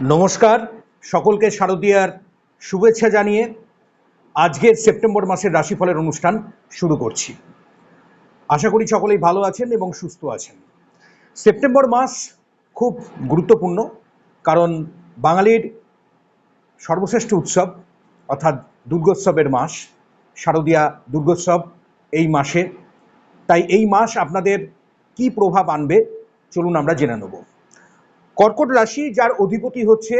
নমস্কার। সকলকে শারদীয়ার শুভেচ্ছা জানিয়ে আজকের সেপ্টেম্বর মাসের রাশিফলের অনুষ্ঠান শুরু করছি। আশা করি সকলেই ভালো আছেন এবং সুস্থ আছেন। সেপ্টেম্বর মাস খুব গুরুত্বপূর্ণ, কারণ বাঙালির সর্বশ্রেষ্ঠ উৎসব, অর্থাৎ দুর্গোৎসবের মাস, শারদীয়া দুর্গোৎসব এই মাসে। তাই এই মাস আপনাদের কি প্রভাব আনবে, চলুন আমরা জেনে নেব। কর্কট রাশি যার অধিপতি হচ্ছে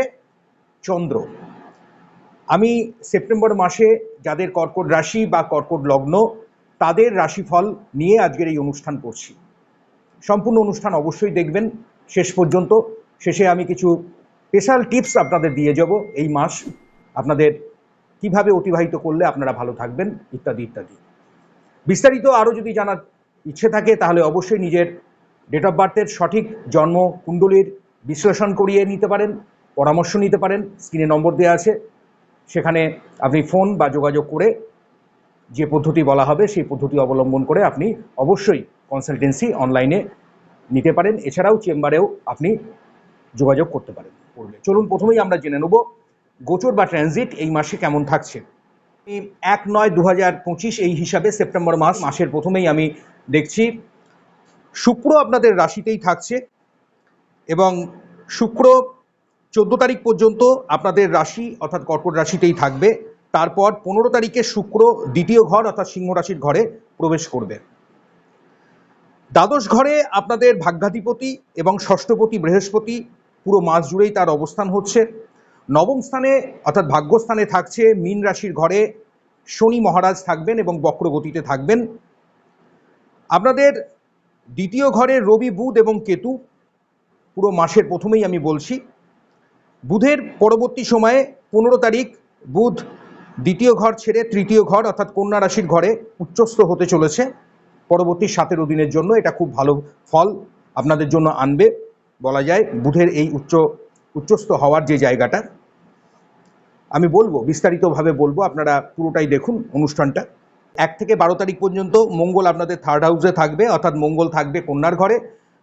চন্দ্র। আমি সেপ্টেম্বর মাসে যাদের কর্কট রাশি বা কর্কট লগ্ন, তাদের রাশিফল নিয়ে আজকের এই অনুষ্ঠান করছি। সম্পূর্ণ অনুষ্ঠান অবশ্যই দেখবেন শেষ পর্যন্ত। শেষে আমি কিছু স্পেশাল টিপস আপনাদের দিয়ে যাব এই মাস। আপনাদের কীভাবে অতিবাহিত করলে আপনারা ভালো থাকবেন, ইত্যাদি ইত্যাদি। বিস্তারিত আরও যদি জানার ইচ্ছে থাকে, তাহলে অবশ্যই নিজের ডেট অফ বার্থের সঠিক জন্ম, কুণ্ডলীর বিশ্লেষণ করিয়ে নিতে পারেন, পরামর্শ নিতে পারেন স্ক্রিনে নম্বর দেওয়া আছে। সেখানে আপনি ফোন বা যোগাযোগ করে যে পদ্ধতি বলা হবে সেই পদ্ধতি অবলম্বন করে আপনি অবশ্যই কনসালটেন্সি অনলাইনে নিতে পারেন। এছাড়াও চেম্বারেও আপনি যোগাযোগ করতে পারেন। করলে চলুন প্রথমেই আমরা জেনে নেব গোচর বা ট্রানজিট এই মাসে কেমন থাকছে। এক নয় দু পঁচিশ এই হিসাবে সেপ্টেম্বর মাস, মাসের প্রথমেই আমি দেখছি। শুক্র আপনাদের রাশিতেই থাকছে। এবং শুক্র চোদ্দ তারিখ পর্যন্ত আপনাদের রাশি, অর্থাৎ কর্কট রাশিতেই থাকবে। তারপর পনেরো তারিখে শুক্র দ্বিতীয় ঘর, অর্থাৎ সিংহ রাশির ঘরে প্রবেশ করবে। দ্বাদশ ঘরে আপনাদের ভাগ্যাধিপতি এবং ষষ্ঠপতি বৃহস্পতি, পুরো মাস জুড়েই তার অবস্থান হচ্ছে। নবম স্থানে, অর্থাৎ ভাগ্যস্থানে থাকছে মীন রাশির ঘরে শনি মহারাজ থাকবেন এবং বক্রগতিতে থাকবেন। আপনাদের দ্বিতীয় ঘরে রবি, বুধ এবং কেতু পুরো মাসের প্রথমেই আমি বলছি, বুধের পরবর্তী সময়ে পনেরো তারিখ বুধ দ্বিতীয় ঘর ছেড়ে তৃতীয় ঘর অর্থাৎ কন্যা রাশির ঘরে উচ্চস্থ হতে চলেছে। পরবর্তী সতেরো দিনের জন্য এটা খুব ভালো ফল আপনাদের জন্য আনবে। বলা যায় বুধের এই উচ্চ, উচ্চস্থ হওয়ার যে জায়গাটা, আমি বলব, বিস্তারিতভাবে বলব, আপনারা পুরোটাই দেখুন অনুষ্ঠানটা। এক থেকে বারো তারিখ পর্যন্ত মঙ্গল আপনাদের থার্ড হাউসে থাকবে, অর্থাৎ মঙ্গল থাকবে কন্যার ঘরে।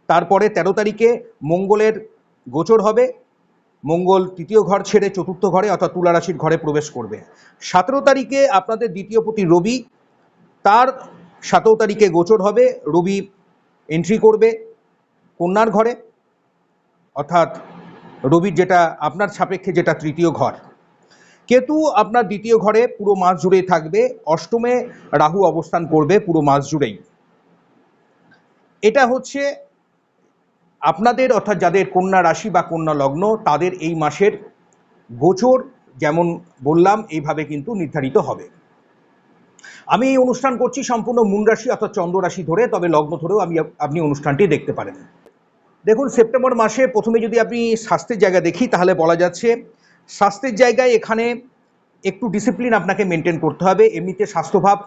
তারপরে তেরো তারিখে মঙ্গলের গোচর হবে। মঙ্গল তৃতীয় ঘর ছেড়ে চতুর্থ ঘরে অর্থাৎ তুলা রাশির ঘরে প্রবেশ করবে। সতেরো তারিখে আপনাদের দ্বিতীয় পতি রবি, তার সতেরো তারিখে গোচর হবে। রবি এন্ট্রি করবে কন্যার ঘরে, অর্থাৎ রবির যেটা, আপনার সাপেক্ষে যেটা তৃতীয় ঘর। কেতু আপনার দ্বিতীয় ঘরে পুরো মাস জুড়েই থাকবে। অষ্টমে রাহু অবস্থান করবে পুরো মাস জুড়েই। এটা হচ্ছে আপনাদের অর্থাৎ যাদের কন্যা রাশি বা কন্যা লগ্ন, তাদের এই মাসের গোচর যেমন বললাম, এইভাবে কিন্তু নির্ধারিত হবে। আমি এই অনুষ্ঠান করছি সম্পূর্ণ মূন রাশি অর্থাৎ চন্দ্র রাশি ধরে, তবে লগ্ন ধরেও আমি আপনি অনুষ্ঠানটি দেখতে পারেন। দেখুন, সেপ্টেম্বর মাসে প্রথমে যদি আপনি স্বাস্থ্যের জায়গা দেখি, তাহলে বলা যাচ্ছে স্বাস্থ্যের জায়গায় এখানে একটু ডিসিপ্লিন আপনাকে মেনটেন করতে হবে। এমনিতে স্বাস্থ্যভাব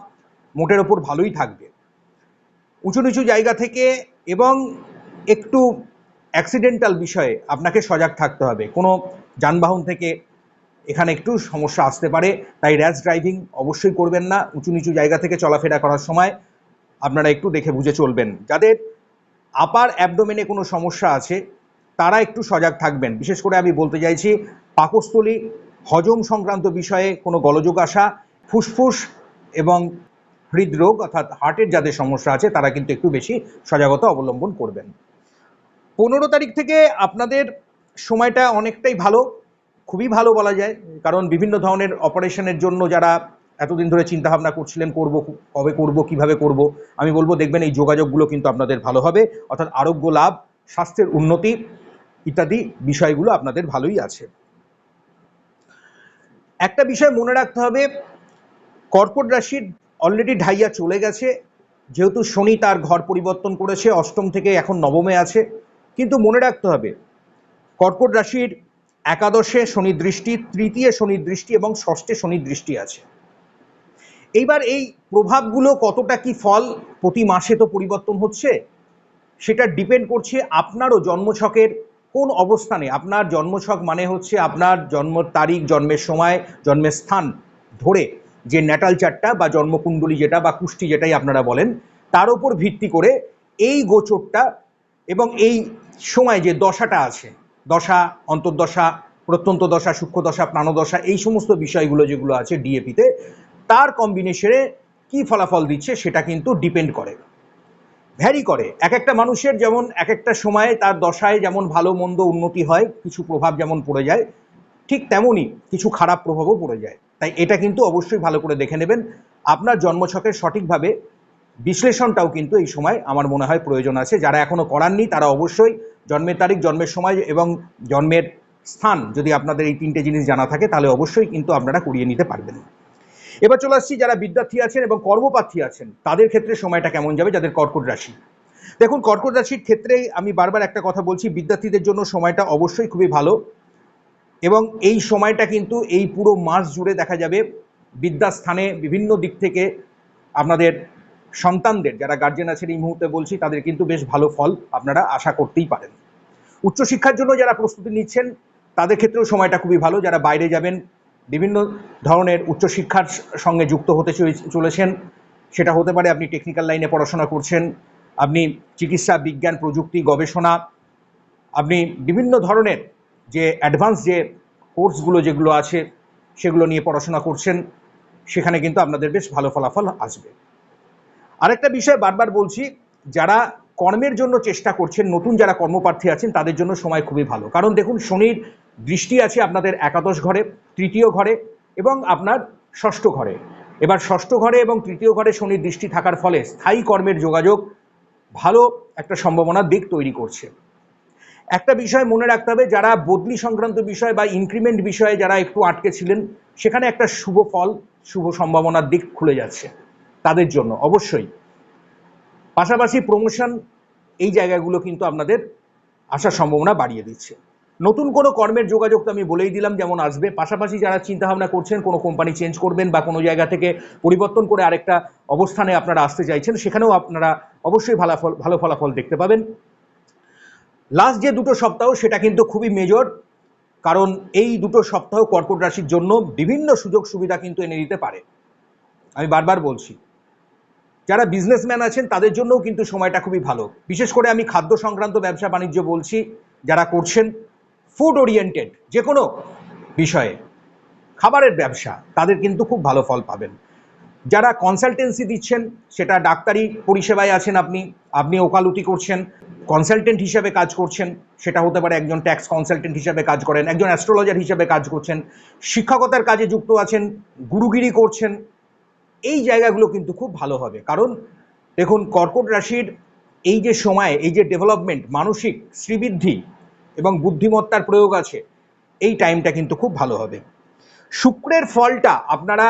মোটের ওপর ভালোই থাকবে। উঁচু নিচু জায়গা থেকে এবং একটু অ্যাক্সিডেন্টাল বিষয়ে আপনাকে সজাগ থাকতে হবে। কোনো যানবাহন থেকে এখানে একটু সমস্যা আসতে পারে, তাই র্যাশ ড্রাইভিং অবশ্যই করবেন না। উঁচু নিচু জায়গা থেকে চলাফেরা করার সময় আপনারা একটু দেখে বুঝে চলবেন। যাদের আপার অ্যাবডোমেনে কোনো সমস্যা আছে, তারা একটু সজাগ থাকবেন। বিশেষ করে আমি বলতে চাইছি, পাকস্থলী হজম সংক্রান্ত বিষয়ে কোনো গলযোগ আসা, ফুসফুস এবং হৃদরোগ অর্থাৎ হার্টের যাদের সমস্যা আছে, তারা কিন্তু একটু বেশি সজাগতা অবলম্বন করবেন। পনেরো তারিখ থেকে আপনাদের সময়টা অনেকটাই ভালো, খুবই ভালো বলা যায়, কারণ বিভিন্ন ধরনের অপারেশনের জন্য যারা এতদিন ধরে চিন্তাভাবনা করছিলেন, করব, কবে করব, কীভাবে করব, আমি বলব দেখবেন এই যোগাযোগগুলো কিন্তু আপনাদের ভালো হবে, অর্থাৎ আরোগ্য লাভ, স্বাস্থ্যের উন্নতি ইত্যাদি বিষয়গুলো আপনাদের ভালোই আছে। একটা বিষয় মনে রাখতে হবে, কর্কট রাশির অলরেডি ঢাইয়া চলে গেছে, যেহেতু শনি তার ঘর পরিবর্তন করেছে, অষ্টম থেকে এখন নবমে আছে কিন্তু মনে রাখতে হবে, কর্কট রাশির একাদশে শনি দৃষ্টি, তৃতীয় শনি দৃষ্টি এবং ষষ্ঠে শনি দৃষ্টি আছে। এইবার এই প্রভাবগুলো কতটা কি ফল প্রতি মাসে তো পরিবর্তন হচ্ছে, সেটা ডিপেন্ড করছে আপনারও জন্মছকের কোন অবস্থানে। আপনার জন্মছক মানে হচ্ছে আপনার জন্ম তারিখ, জন্মের সময়, জন্মের স্থান ধরে যে ন্যাটাল চারটা বা জন্মকুণ্ডলী যেটা বা কুষ্টি যেটাই আপনারা বলেন, তার উপর ভিত্তি করে এই গোচরটা এবং এই সময় যে দশাটা আছে, দশা, অন্তর্দশা, প্রত্যন্ত দশা, সূক্ষ্ম দশা, প্রাণদশা, এই সমস্ত বিষয়গুলো যেগুলো আছে ডিএপিতে তার কম্বিনেশনে কি ফলাফল দিচ্ছে সেটা কিন্তু ডিপেন্ড করে। ভ্যারি করে। এক একটা মানুষের যেমন এক একটা সময়ে তার দশায় যেমন ভালো, মন্দ উন্নতি হয়, কিছু প্রভাব যেমন পড়ে যায়, ঠিক তেমনই কিছু খারাপ প্রভাবও পড়ে যায়। তাই এটা কিন্তু অবশ্যই ভালো করে দেখে নেবেন। আপনার জন্মছকের সঠিকভাবে বিশ্লেষণটাও কিন্তু এই সময় আমার মনে হয় প্রয়োজন আছে। যারা এখনও করাননি, তারা অবশ্যই জন্মের তারিখ, জন্মের সময় এবং জন্মের স্থান যদি আপনাদের এই তিনটে জিনিস জানা থাকে, তাহলে অবশ্যই কিন্তু আপনারা করিয়ে নিতে পারবেন। এবার চলে আসছি, যারা বিদ্যার্থী আছেন এবং কর্মপ্রার্থী আছেন, তাদের ক্ষেত্রে সময়টা কেমন যাবে? যাদের কর্কট রাশি। দেখুন, কর্কট রাশির ক্ষেত্রে আমি বারবার একটা কথা বলছি, বিদ্যার্থীদের জন্য সময়টা অবশ্যই খুবই ভালো এবং এই সময়টা কিন্তু এই পুরো মাস জুড়ে দেখা যাবে বিদ্যাস্থানে বিভিন্ন দিক থেকে আপনাদের সন্তানদের, যারা গার্জেন আছেন এই মুহূর্তে বলছি, তাদের কিন্তু বেশ ভালো ফল আপনারা আশা করতেই পারেন। উচ্চশিক্ষার জন্য যারা প্রস্তুতি নিচ্ছেন, তাদের ক্ষেত্রেও সময়টা খুবই ভালো। যারা বাইরে যাবেন, বিভিন্ন ধরনের উচ্চশিক্ষার সঙ্গে যুক্ত হতে চলে- চলেছেন, সেটা হতে পারে আপনি টেকনিক্যাল লাইনে পড়াশোনা করছেন, আপনি চিকিৎসা, বিজ্ঞান, প্রযুক্তি, গবেষণা, আপনি বিভিন্ন ধরনের যে অ্যাডভান্স যে কোর্সগুলো যেগুলো আছে, সেগুলো নিয়ে পড়াশোনা করছেন, সেখানে কিন্তু আপনাদের বেশ ভালো ফলাফল আসবে। আরেকটা বিষয় বারবার বলছি, যারা কর্মের জন্য চেষ্টা করছেন, নতুন যারা কর্মপ্রার্থী আছেন, তাদের জন্য সময় খুবই ভালো। কারণ দেখুন, শনির দৃষ্টি আছে আপনাদের একাদশ ঘরে, তৃতীয় ঘরে এবং আপনার ষষ্ঠ ঘরে। এবার ষষ্ঠ ঘরে এবং তৃতীয় ঘরে শনির দৃষ্টি থাকার ফলে স্থায়ী কর্মের যোগাযোগ ভালো একটা সম্ভাবনার দিক তৈরি করছে। একটা বিষয় মনে রাখতে হবে, যারা বদলি সংক্রান্ত বিষয় বা ইনক্রিমেন্ট বিষয়ে যারা একটু আটকে ছিলেন, সেখানে একটা শুভ ফল, শুভ সম্ভাবনার দিক খুলে যাচ্ছে। তাদের জন্য, অবশ্যই। পাশাপাশি প্রমোশন এই জায়গাগুলো কিন্তু আপনাদের আসার সম্ভাবনা বাড়িয়ে দিচ্ছে। নতুন কোনো কর্মের যোগাযোগ তো আমি বলেই দিলাম যেমন আসবে। পাশাপাশি যারা চিন্তাভাবনা করছেন, কোনো কোম্পানি চেঞ্জ করবেন বা কোনো জায়গা থেকে পরিবর্তন করে আরেকটা অবস্থানে আপনারা আসতে চাইছেন, সেখানেও আপনারা অবশ্যই ভালো ফল, ভালো ফলাফল দেখতে পাবেন। লাস্ট যে দুটো সপ্তাহ, সেটা কিন্তু খুবই মেজর কারণ এই দুটো সপ্তাহ কর্কট রাশির জন্য বিভিন্ন সুযোগ সুবিধা কিন্তু এনে দিতে পারে। আমি বারবার বলছি যারা বিজনেসম্যান আছেন, তাদের জন্যও কিন্তু সময়টা খুবই ভালো। বিশেষ করে আমি খাদ্য সংক্রান্ত ব্যবসা বাণিজ্য বলছি, যারা করছেন ফুড ওরিয়েন্টেড যে কোনো বিষয়ে, খাবারের ব্যবসা, তাদের কিন্তু খুব ভালো ফল পাবেন। যারা কনসালটেন্সি দিচ্ছেন, সেটা ডাক্তারি পরিষেবায় আছেন আপনি আপনি ওকালতি করছেন কনসালটেন্ট হিসাবে কাজ করছেন, সেটা হতে পারে একজন ট্যাক্স কনসালটেন্ট হিসাবে কাজ করেন, একজন অ্যাস্ট্রোলজার হিসাবে কাজ করছেন, শিক্ষকতার কাজে যুক্ত আছেন, গুরুগিরি করছেন এই জায়গাগুলো কিন্তু খুব ভালো হবে। কারণ দেখুন, কর্কট রাশির এই যে সময়, এই যে ডেভেলপমেন্ট মানসিক শ্রীবৃদ্ধি এবং বুদ্ধিমত্তার প্রয়োগ আছে, এই টাইমটা কিন্তু খুব ভালো হবে। শুক্রের ফলটা আপনারা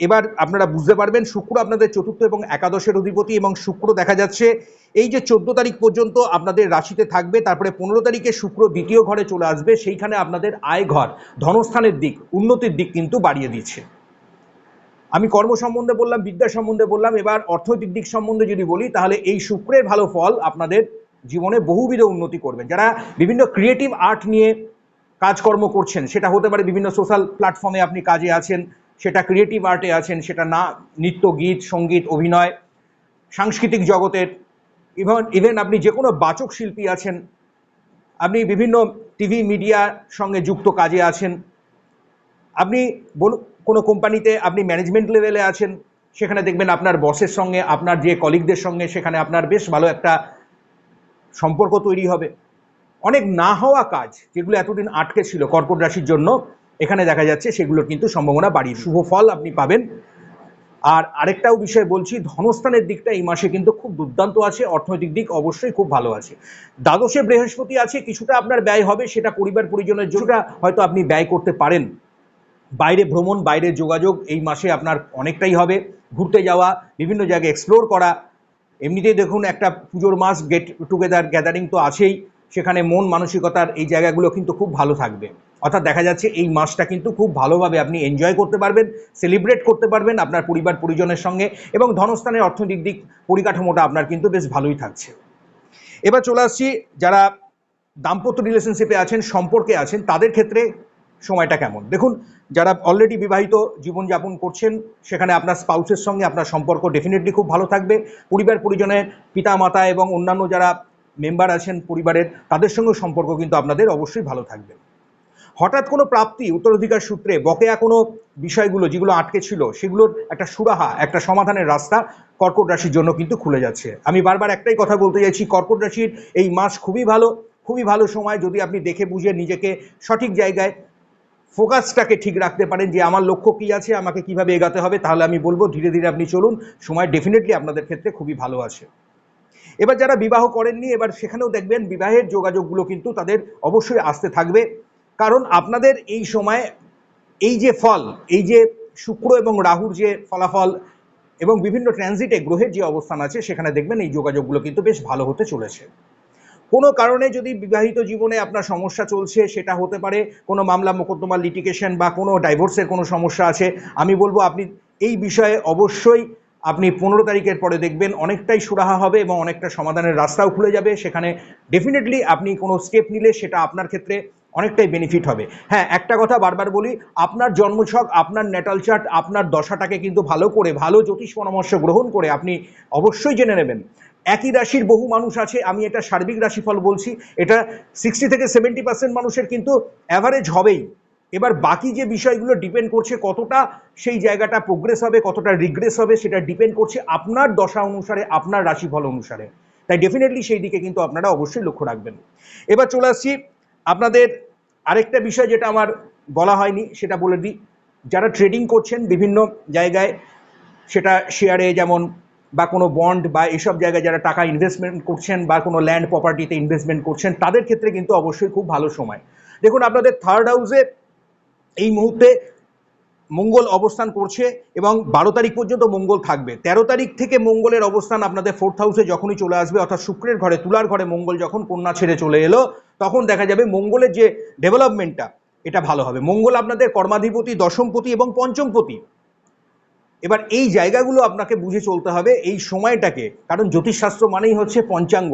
এবার আপনারা বুঝতে পারবেন, শুক্র আপনাদের চতুর্থ এবং একাদশের অধিপতি এবং শুক্র দেখা যাচ্ছে এই যে চোদ্দ তারিখ পর্যন্ত আপনাদের রাশিতে থাকবে, তারপরে পনেরো তারিখে শুক্র দ্বিতীয় ঘরে চলে আসবে, সেইখানে আপনাদের আয় ঘর, ধনস্থানের দিক, উন্নতির দিক কিন্তু বাড়িয়ে দিচ্ছে। আমি কর্ম সম্বন্ধে বললাম, বিদ্যা সম্বন্ধে বললাম, এবার অর্থনৈতিক দিক সম্বন্ধে যদি বলি, তাহলে এই শুক্রের ভালো ফল আপনাদের জীবনে বহুবিধ উন্নতি করবে। যারা বিভিন্ন ক্রিয়েটিভ আর্ট নিয়ে কাজকর্ম করছেন, সেটা হতে পারে বিভিন্ন সোশ্যাল প্ল্যাটফর্মে আপনি কাজে আছেন, সেটা ক্রিয়েটিভ আর্টে আছেন, সেটা না, নৃত্য, গীত, সংগীত, অভিনয়, সাংস্কৃতিক জগতের ইভেন ইভেন আপনি যে কোনো বাচক শিল্পী আছেন, আপনি বিভিন্ন টিভি মিডিয়ার সঙ্গে যুক্ত কাজে আছেন, আপনি বলুন কোনো কোম্পানিতে আপনি ম্যানেজমেন্ট লেভেলে আছেন, সেখানে দেখবেন আপনার বসের সঙ্গে, আপনার যে কলিগদের সঙ্গে, সেখানে আপনার বেশ ভালো একটা সম্পর্ক তৈরি হবে। অনেক না হওয়া কাজ যেগুলো এতদিন আটকে ছিল কর্কট রাশির জন্য, এখানে দেখা যাচ্ছে সেগুলোর কিন্তু সম্ভাবনা বাড়িয়ে শুভ ফল আপনি পাবেন। আর আরেকটাও বিষয় বলছি, ধনস্থানের দিকটা এই মাসে কিন্তু খুব দুর্দান্ত আছে, অর্থনৈতিক দিক অবশ্যই খুব ভালো আছে। দ্বাদশে বৃহস্পতি আছে, কিছুটা আপনার ব্যয় হবে, সেটা পরিবার পরিজনের জন্য হয়তো আপনি ব্যয় করতে পারেন। বাইরে ভ্রমণ, বাইরে যোগাযোগ, এই মাসে আপনার অনেকটাই হবে। ঘুরতে যাওয়া, বিভিন্ন জায়গায় এক্সপ্লোর করা। এমনিতেই দেখুন, একটা পুজোর মাস গেট টুগেদার গ্যাদারিং তো আছেই। সেখানে মন মানসিকতার এই জায়গাগুলো কিন্তু খুব ভালো থাকবে। অর্থাৎ দেখা যাচ্ছে, এই মাসটা কিন্তু খুব ভালোভাবে আপনি এনজয় করতে পারবেন সেলিব্রেট করতে পারবেন আপনার পরিবার, পরিজনের সঙ্গে এবং ধনস্থানের অর্থনৈতিক দিক পরিকাঠামোটা আপনার কিন্তু বেশ ভালোই থাকছে। এবার চলে আসছি, যারা দাম্পত্য রিলেশনশিপে আছেন, সম্পর্কে আছেন, তাদের ক্ষেত্রে সময়টা কেমন? দেখুন, যারা অলরেডি বিবাহিত জীবনযাপন করছেন, সেখানে আপনার স্পাউসের সঙ্গে আপনার সম্পর্ক ডেফিনেটলি খুব ভালো থাকবে। পরিবার পরিজনের পিতা, মাতা এবং অন্যান্য যারা মেম্বার আছেন পরিবারের, তাদের সঙ্গে সম্পর্ক কিন্তু আপনাদের অবশ্যই ভালো থাকবে। হঠাৎ কোনো প্রাপ্তি, উত্তরাধিকার সূত্রে বকেয়া কোনো বিষয়গুলো যেগুলো আটকে ছিল, সেগুলোর একটা সুরাহা, একটা সমাধানের রাস্তা কর্কট রাশির জন্য কিন্তু খুলে যাচ্ছে। আমি বারবার একটাই কথা বলতে চাইছি, কর্কট রাশির এই মাস খুবই ভালো খুবই ভালো সময় যদি আপনি দেখে বুঝে নিজেকে সঠিক জায়গায় ফোকাসটাকে ঠিক রাখতে পারেন যে আমার লক্ষ্য কী আছে, আমাকে কীভাবে এগাতে হবে, তাহলে আমি বলব ধীরে ধীরে আপনি চলুন, সময় ডেফিনেটলি আপনাদের ক্ষেত্রে খুবই ভালো আছে। এবার যারা বিবাহ করেননি, এবার সেখানেও দেখবেন বিবাহের যোগাযোগগুলো কিন্তু তাদের অবশ্যই আসতে থাকবে। কারণ আপনাদের এই সময় এই যে ফল, এই যে শুক্র এবং রাহুর যে ফলাফল এবং বিভিন্ন ট্রানজিটে গ্রহের যে অবস্থান আছে, সেখানে দেখবেন এই যোগাযোগগুলো কিন্তু বেশ ভালো হতে চলেছে। কোনো কারণে যদি বিবাহিত জীবনে আপনার সমস্যা চলছে, সেটা হতে পারে কোনো মামলা মোকদ্দমা লিটিকেশন বা কোনো ডাইভোর্সের কোনো সমস্যা আছে, আমি বলব আপনি এই বিষয়ে অবশ্যই আপনি পনেরো তারিখের পরে দেখবেন, অনেকটাই সুরাহা হবে এবং অনেকটা সমাধানের রাস্তাও খুলে যাবে। সেখানে ডেফিনেটলি আপনি কোনো স্টেপ নিলে সেটা আপনার ক্ষেত্রে অনেকটাই বেনিফিট হবে। হ্যাঁ একটা কথা বারবার বলি, আপনার জন্মছক, আপনার নেটাল চার্ট আপনার দশাটাকে কিন্তু ভালো করে, ভালো জ্যোতিষ পরামর্শ গ্রহণ করে আপনি অবশ্যই জেনে নেবেন। একই রাশির বহু মানুষ আছে, আমি এটা সার্বিক রাশিফল বলছি, এটা সিক্সটি থেকে সেভেন্টি পার্সেন্ট মানুষের কিন্তু অ্যাভারেজ হবেই। এবার বাকি যে বিষয়গুলো ডিপেন্ড করছে, কতটা সেই জায়গাটা প্রোগ্রেস হবে, কতটা রিগ্রেস হবে, সেটা ডিপেন্ড করছে আপনার দশা অনুসারে, আপনার রাশিফল অনুসারে। তাই ডেফিনেটলি সেই দিকে কিন্তু আপনারা অবশ্যই লক্ষ্য রাখবেন। এবার চলে আসছি আপনাদের আরেকটা বিষয় যেটা আমার বলা হয়নি, সেটা বলে দিই। যারা ট্রেডিং করছেন বিভিন্ন জায়গায়, সেটা শেয়ারে যেমন বা কোনো বন্ড বা এসব জায়গায় যারা টাকা ইনভেস্টমেন্ট করছেন বা কোনো ল্যান্ড প্রপার্টিতে ইনভেস্টমেন্ট করছেন, তাদের ক্ষেত্রে কিন্তু অবশ্যই খুব ভালো সময়। দেখুন, আপনাদের থার্ড হাউসে এই মুহূর্তে মঙ্গল অবস্থান করছে এবং বারো তারিখ পর্যন্ত মঙ্গল থাকবে। তেরো তারিখ থেকে মঙ্গলের অবস্থান আপনাদের ফোর্থ হাউসে যখনই চলে আসবে, অর্থাৎ শুক্রের ঘরে, তুলার ঘরে মঙ্গল যখন কন্যা ছেড়ে চলে এলো, তখন দেখা যাবে মঙ্গলের যে ডেভেলপমেন্টটা এটা ভালো হবে। মঙ্গল আপনাদের কর্মাধিপতি, দশমপতি এবং পঞ্চমপতি। এবার এই জায়গাগুলো আপনাকে বুঝে চলতে হবে এই সময়টাকে, কারণ জ্যোতিষশাস্ত্র মানেই হচ্ছে পঞ্চাঙ্গ।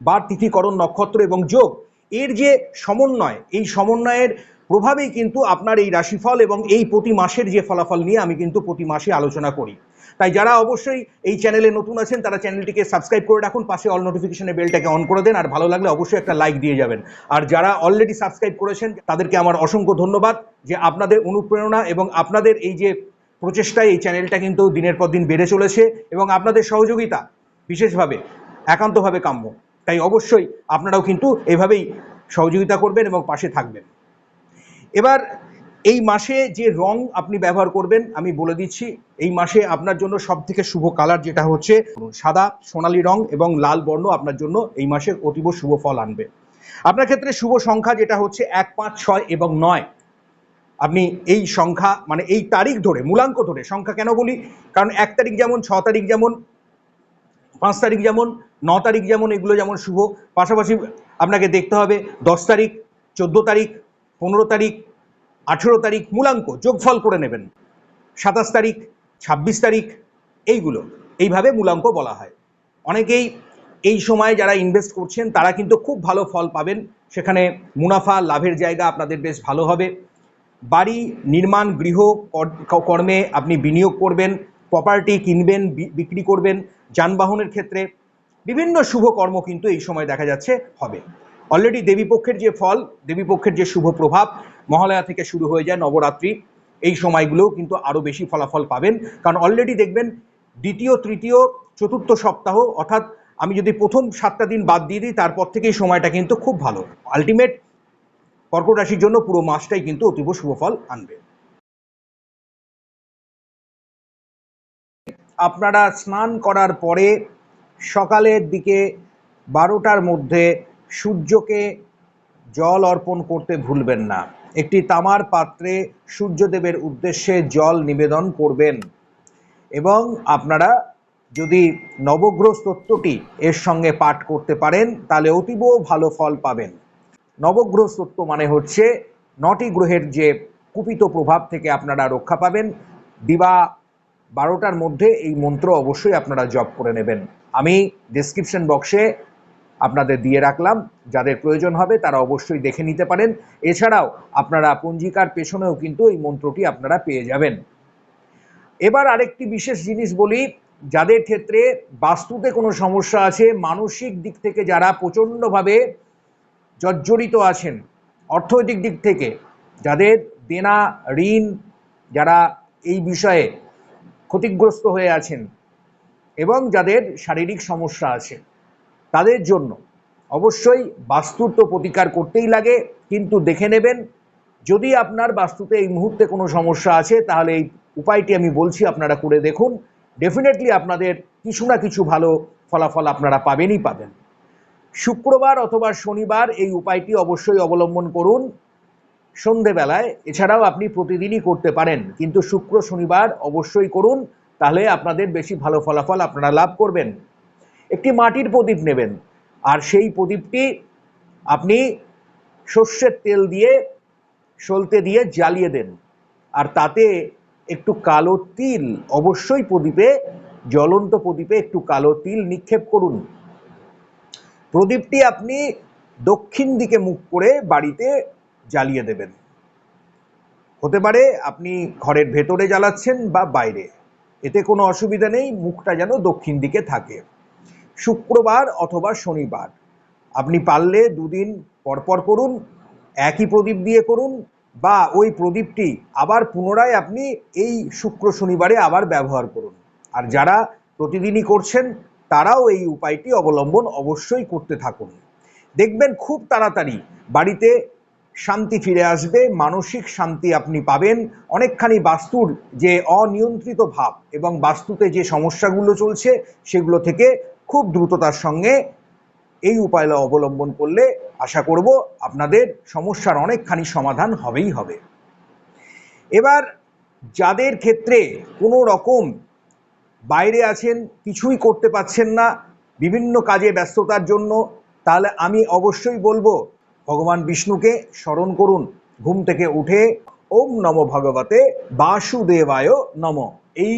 বা তিথিকরণ নক্ষত্র এবং যোগ, এর যে সমন্বয়, এই সমন্বয়ের প্রভাবেই কিন্তু আপনার এই রাশিফল এবং এই প্রতি মাসের যে ফলাফল নিয়ে আমি কিন্তু প্রতি মাসে আলোচনা করি। তাই যারা অবশ্যই এই চ্যানেলে নতুন আছেন, তারা চ্যানেলটিকে সাবস্ক্রাইব করে রাখুন, পাশে অল নোটিফিকেশনের বেলটাকে অন করে দেন, আর ভালো লাগলে অবশ্যই একটা লাইক দিয়ে যাবেন। আর যারা অলরেডি সাবস্ক্রাইব করেছেন, তাদেরকে আমার অসংখ্য ধন্যবাদ যে আপনাদের অনুপ্রেরণা এবং আপনাদের এই যে প্রচেষ্টায় এই চ্যানেলটা কিন্তু দিনের পর দিন বেড়ে চলেছে এবং আপনাদের সহযোগিতা বিশেষভাবে একান্তভাবে কাম্য। তাই অবশ্যই আপনারাও কিন্তু এভাবেই সহযোগিতা করবেন এবং পাশে থাকবেন। এবার এই মাসে যে রং আপনি ব্যবহার করবেন, আমি বলে দিচ্ছি, এই মাসে আপনার জন্য সব থেকে শুভ কালার যেটা হচ্ছে সাদা সোনালী রং এবং লাল বর্ণ আপনার জন্য এই মাসে অতীব শুভ ফল আনবে। আপনার ক্ষেত্রে শুভ সংখ্যা যেটা হচ্ছে এক, পাঁচ, ছয় এবং নয়। আপনি এই সংখ্যা মানে এই তারিখ ধরে, মূলাঙ্ক ধরে সংখ্যা কেন বলি? কারণ এক তারিখ যেমন, ছ তারিখ যেমন, পাঁচ তারিখ যেমন, ন তারিখ যেমন, এগুলো যেমন শুভ, পাশাপাশি আপনাকে দেখতে হবে দশ তারিখ, চোদ্দ তারিখ পনেরো তারিখ, আঠেরো তারিখ মূলাঙ্ক, যোগফল করে নেবেন। সাতাশ তারিখ, ছাব্বিশ তারিখ, এইগুলো। এইভাবে মূলাঙ্ক বলা হয়। অনেকেই এই সময় যারা ইনভেস্ট করছেন, তারা কিন্তু খুব ভালো ফল পাবেন। সেখানে মুনাফা, লাভের জায়গা আপনাদের বেশ ভালো হবে। বাড়ি, নির্মাণ, গৃহ, কর- কর্মে আপনি বিনিয়োগ করবেন প্রপার্টি কিনবেন বিক্রি করবেন, যানবাহনের ক্ষেত্রে বিভিন্ন শুভ কর্ম কিন্তু এই সময় দেখা যাচ্ছে হবে। অলরেডি দেবীপক্ষের যে ফল দেবীপক্ষের যে শুভ প্রভাব, মহালয়া থেকে শুরু হয়ে যায় নবরাত্রি, এই সময়গুলোও কিন্তু আরও বেশি ফলাফল পাবেন। কারণ অলরেডি দেখবেন দ্বিতীয়, তৃতীয়, চতুর্থ সপ্তাহ, অর্থাৎ আমি যদি প্রথম সাতটা দিন বাদ দিয়ে দিই, তারপর থেকে এই সময়টা কিন্তু খুব ভালো। আলটিমেট কর্কট রাশির জন্য পুরো মাসটাই কিন্তু অতীব শুভ ফল আনবে। আপনারা স্নান করার পরে সকালের দিকে বারোটার মধ্যে সূর্যকে জল অর্পণ করতে ভুলবেন না। একটি তামার পাত্রে সূর্যদেবের উদ্দেশ্যে জল নিবেদন করবেন এবং আপনারা যদি নবগ্রহ স্তোত্রটি এর সঙ্গে পাঠ করতে পারেন, তাহলে অতীব ভালো ফল পাবেন। নবগ্রহ তত্ত্ব মানে হচ্ছে নটি গ্রহের যে কুপিত প্রভাব থেকে আপনারা রক্ষা পাবেন। দিবা বারোটার মধ্যে এই মন্ত্র অবশ্যই আপনারা জপ করে নেবেন। আমি ডেসক্রিপশন বক্সে আপনাদের দিয়ে রাখলাম। যাদের প্রয়োজন হবে তারা অবশ্যই দেখে নিতে পারেন। এছাড়াও আপনারা পঞ্জিকার পেছনেও কিন্তু এই মন্ত্রটি আপনারা পেয়ে যাবেন। এবার আরেকটি বিশেষ জিনিস বলি, যাদের ক্ষেত্রে বাস্তুতে কোনো সমস্যা আছে, মানসিক দিক থেকে যারা প্রচণ্ডভাবে জর্জরিত আছেন, অর্থনৈতিক দিক থেকে, যাদের দেনা, ঋণ, যারা এই বিষয়ে ক্ষতিগ্রস্ত হয়ে আছেন এবং যাদের শারীরিক সমস্যা আছে তাদের জন্য। অবশ্যই বাস্তুর তো প্রতিকার করতেই লাগে, কিন্তু দেখে নেবেন, যদি আপনার বাস্তুতে এই মুহূর্তে কোনো সমস্যা আছে, তাহলে এই উপায়টি আমি বলছি, আপনারা করে দেখুন। ডেফিনেটলি আপনাদের কিছু না কিছু ভালো ফলাফল আপনারা পাবেনই পাবেন। শুক্রবার অথবা শনিবার এই উপায়টি অবশ্যই অবলম্বন করুন। সন্ধেবেলায়, এছাড়াও আপনি প্রতিদিনই করতে পারেন, কিন্তু শুক্র, শনিবার অবশ্যই করুন, তাহলে আপনাদের বেশি ভালো ফলাফল আপনারা লাভ করবেন। একটি মাটির প্রদীপ নেবেন। আর সেই প্রদীপটি আপনি সর্ষের তেল দিয়ে সলতে দিয়ে জ্বালিয়ে দেন। আর তাতে একটু কালো তিল, অবশ্যই প্রদীপে, জ্বলন্ত প্রদীপে একটু কালো তিল নিক্ষেপ করুন। প্রদীপটি আপনি দক্ষিণ দিকে মুখ করে বাড়িতে জ্বালিয়ে দেবেন। হতে পারে আপনি ঘরের ভেতরে জ্বালাচ্ছেন বা বাইরে। এতে কোনো অসুবিধা নেই, মুখটা যেন দক্ষিণ দিকে থাকে। শুক্রবার অথবা শনিবার। আপনি পারলে দুদিন পরপর করুন, একই প্রদীপ দিয়ে করুন বা ওই প্রদীপটি আবার পুনরায় আপনি এই শুক্র শনিবারে আবার ব্যবহার করুন। আর যারা প্রতিদিনই করছেন, তারাও এই উপায়টি অবলম্বন অবশ্যই করতে থাকুন। দেখবেন খুব তাড়াতাড়ি বাড়িতে শান্তি ফিরে আসবে, মানসিক শান্তি আপনি পাবেন, অনেকখানি বাস্তুর যে অনিয়ন্ত্রিত ভাব এবং বাস্তুতে যে সমস্যাগুলো চলছে, সেগুলো থেকে খুব দ্রুততার সঙ্গে এই উপায় অবলম্বন করলে আশা করব আপনাদের সমস্যার অনেকখানি সমাধান হবেই হবে। এবার যাদের ক্ষেত্রে কোনো রকম বাইরে আছেন, কিছুই করতে পাচ্ছেন না, বিভিন্ন কাজে ব্যস্ততার জন্য, তাহলে আমি অবশ্যই বলব, ভগবান বিষ্ণুকে স্মরণ করুন, ঘুম থেকে উঠে ওম নম ভগবতে বাসুদেবায় নম। এই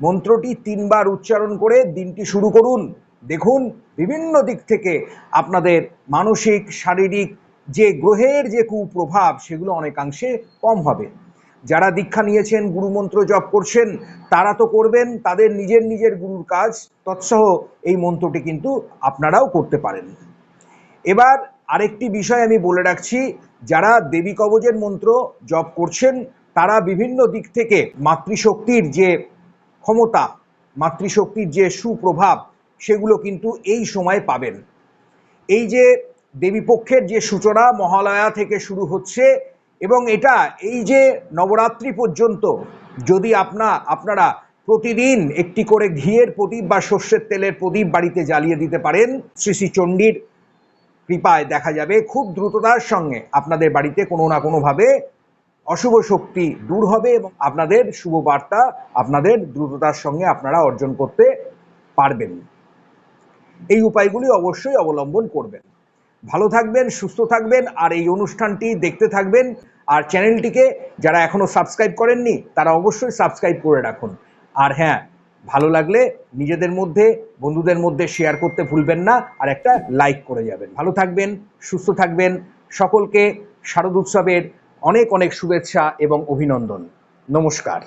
মন্ত্রটি তিনবার উচ্চারণ করে দিনটি শুরু করুন। দেখুন, বিভিন্ন দিক থেকে আপনাদের মানসিক, শারীরিক যে গ্রহের যে কুপ্রভাব, সেগুলো অনেকাংশে কম হবে। যারা দীক্ষা নিয়েছেন, গুরুমন্ত্র জপ করছেন, তারা তো করবেন, তাদের নিজের নিজের গুরুর কাজ, তৎসহ এই মন্ত্রটি কিন্তু আপনারাও করতে পারেন। এবার আরেকটি বিষয় আমি বলে রাখছি, যারা দেবী কবজের মন্ত্র জপ করছেন, তারা বিভিন্ন দিক থেকে মাতৃশক্তির যে ক্ষমতা, মাতৃশক্তির যে সুপ্রভাব, সেগুলো কিন্তু এই সময় পাবেন। এই যে দেবীপক্ষের যে সূচনা মহালয়া থেকে শুরু হচ্ছে এবং এটা এই যে নবরাত্রি পর্যন্ত, যদি আপনা, আপনারা প্রতিদিন একটি করে ঘিয়ের প্রদীপ বা সর্ষের তেলের প্রদীপ বাড়িতে জ্বালিয়ে দিতে পারেন, শ্রী শ্রী চণ্ডীর কৃপায় দেখা যাবে খুব দ্রুততার সঙ্গে। আপনাদের বাড়িতে কোনো না কোনোভাবে অশুভ শক্তি দূর হবে এবং আপনাদের শুভ বার্তা আপনাদের দ্রুততার সঙ্গে আপনারা অর্জন করতে পারবেন। এই উপায়গুলি অবশ্যই অবলম্বন করবেন। ভালো থাকবেন, সুস্থ থাকবেন, আর এই অনুষ্ঠানটি দেখতে থাকবেন। আর চ্যানেলটিকে যারা এখনও সাবস্ক্রাইব করেননি, তারা অবশ্যই সাবস্ক্রাইব করে রাখুন। আর হ্যাঁ ভালো লাগলে নিজেদের মধ্যে, বন্ধুদের মধ্যে শেয়ার করতে ভুলবেন না, আর একটা লাইক করে যাবেন। ভালো থাকবেন, সুস্থ থাকবেন। সকলকে শারদ উৎসবের অনেক অনেক শুভেচ্ছা এবং অভিনন্দন। নমস্কার।